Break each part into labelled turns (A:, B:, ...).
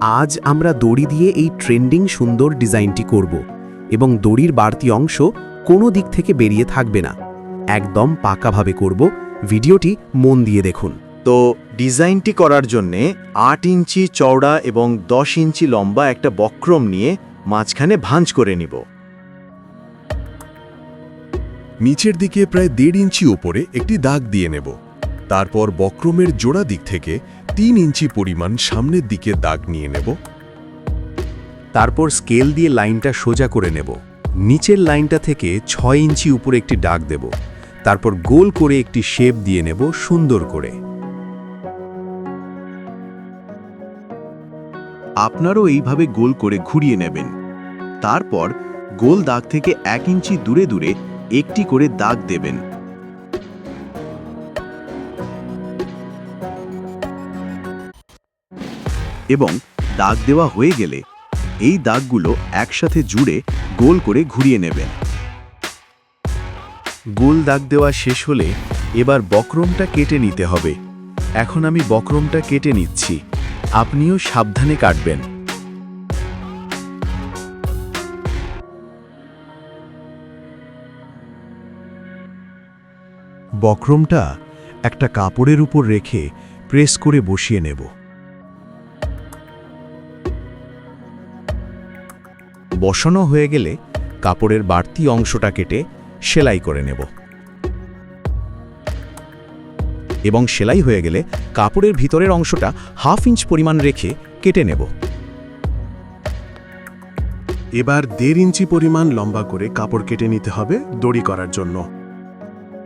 A: আজ আমরা দড়ি দিয়ে এই ট্রেন্ডিং সুন্দর ডিজাইনটি করব এবং দড়ির বাড়তি অংশ কোনো দিক থেকে বেরিয়ে থাকবে না। একদম পাকাভাবে করব। ভিডিওটি মন দিয়ে দেখুন।
B: তো ডিজাইনটি করার জন্যে আট ইঞ্চি চওড়া এবং দশ ইঞ্চি লম্বা একটা বক্রম নিয়ে মাঝখানে ভাঁজ করে নিব।
C: নিচের দিকে প্রায় দেড় ইঞ্চি ওপরে একটি দাগ দিয়ে নেব। তারপর বক্রমের জোড়া দিক থেকে তিন ইঞ্চি পরিমাণ সামনের দিকে দাগ নিয়ে নেব।
A: তারপর স্কেল দিয়ে লাইনটা সোজা করে নেব। নিচের লাইনটা থেকে ছয় ইঞ্চি উপরে একটি ডাক দেব। তারপর গোল করে একটি শেপ দিয়ে নেব সুন্দর করে।
B: আপনারও এইভাবে গোল করে ঘুরিয়ে নেবেন। তারপর গোল দাগ থেকে এক ইঞ্চি দূরে দূরে একটি করে দাগ দেবেন। এবং দাগ দেওয়া হয়ে গেলে এই দাগগুলো একসাথে জুড়ে গোল করে ঘুরিয়ে নেবেন। গোল দাগ দেওয়া শেষ হলে এবার বক্রমটা কেটে নিতে হবে। এখন আমি বক্রমটা কেটে নিচ্ছি। আপনিও সাবধানে কাটবেন।
C: বক্রমটা একটা কাপড়ের উপর রেখে প্রেস করে বসিয়ে নেব।
A: বসানো হয়ে গেলে কাপড়ের বাড়তি অংশটা কেটে সেলাই করে নেব। এবং সেলাই হয়ে গেলে কাপড়ের ভিতরের অংশটা হাফ ইঞ্চ পরিমাণ রেখে কেটে নেব।
C: এবার দেড় ইঞ্চি পরিমাণ লম্বা করে কাপড় কেটে নিতে হবে দড়ি করার জন্য।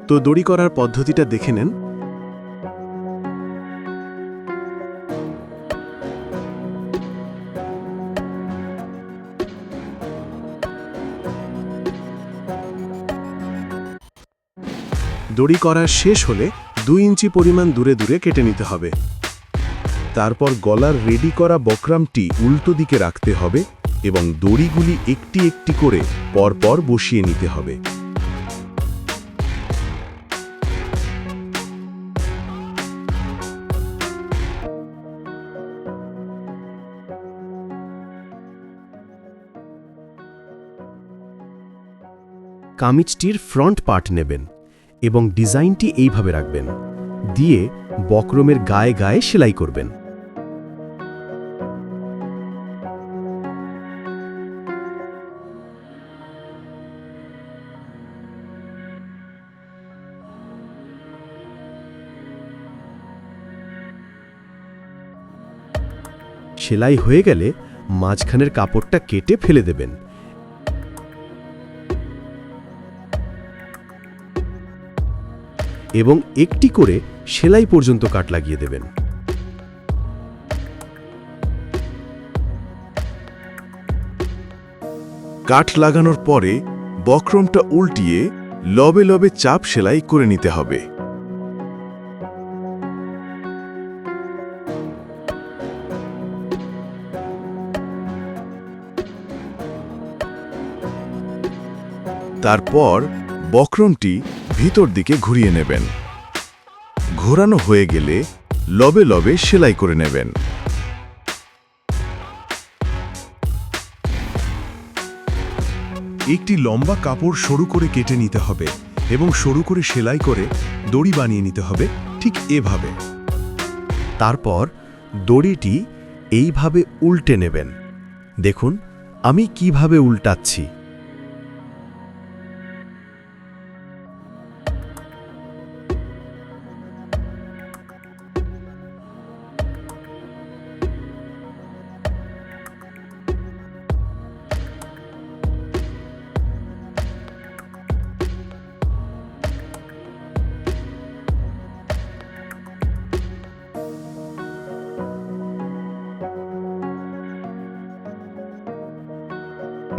C: তো দড়ি করার পদ্ধতিটা দেখে নেন। দড়ি করা শেষ হলে দুই ইঞ্চি পরিমাণ দূরে দূরে কেটে নিতে হবে। তারপর গলার রেডি করা বকরামটি উল্টো দিকে রাখতে হবে এবং দড়িগুলি একটি একটি করে পরপর বসিয়ে নিতে হবে।
A: কামিজটির ফ্রন্ট পার্ট নেবেন। এবং ডিজাইনটি এইভাবে রাখবেন। দিয়ে বক্রমের গায়ে গায়ে সেলাই করবেন। সেলাই হয়ে গেলে মাঝখানের কাপড়টা কেটে ফেলে দেবেন। এবং একটি করে সেলাই পর্যন্ত কাট লাগিয়ে দেবেন।
C: কাঠ লাগানোর পরে বক্রমটা উল্টিয়ে লবে লবে চাপ সেলাই করে নিতে হবে। তারপর বক্রমটি ভিতর দিকে ঘুরিয়ে নেবেন। ঘোরানো হয়ে গেলে লবে লবে সেলাই করে নেবেন। একটি লম্বা কাপড় সরু করে কেটে নিতে হবে এবং সরু করে সেলাই করে দড়ি বানিয়ে নিতে হবে ঠিক এভাবে।
A: তারপর দড়িটি এইভাবে উল্টে নেবেন। দেখুন, আমি কীভাবে উল্টাচ্ছি।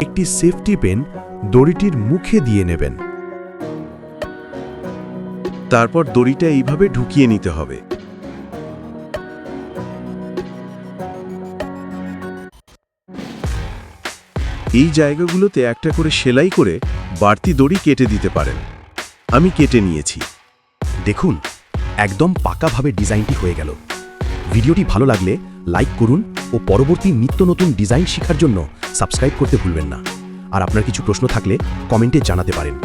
A: একটি সেফটি পেন দড়িটির মুখে দিয়ে নেবেন।
C: তারপর দড়িটা এইভাবে ঢুকিয়ে নিতে হবে। এই জায়গাগুলোতে একটা করে সেলাই করে বাড়তি দড়ি কেটে দিতে পারেন। আমি কেটে নিয়েছি।
A: দেখুন, একদম পাকাভাবে ডিজাইনটি হয়ে গেল। ভিডিওটি ভালো লাগলে লাইক করুন ও পরবর্তী নিত্য নতুন ডিজাইন শেখার জন্য সাবস্ক্রাইব করতে ভুলবেন না। আর আপনার কিছু প্রশ্ন থাকলে কমেন্টে জানাতে পারেন।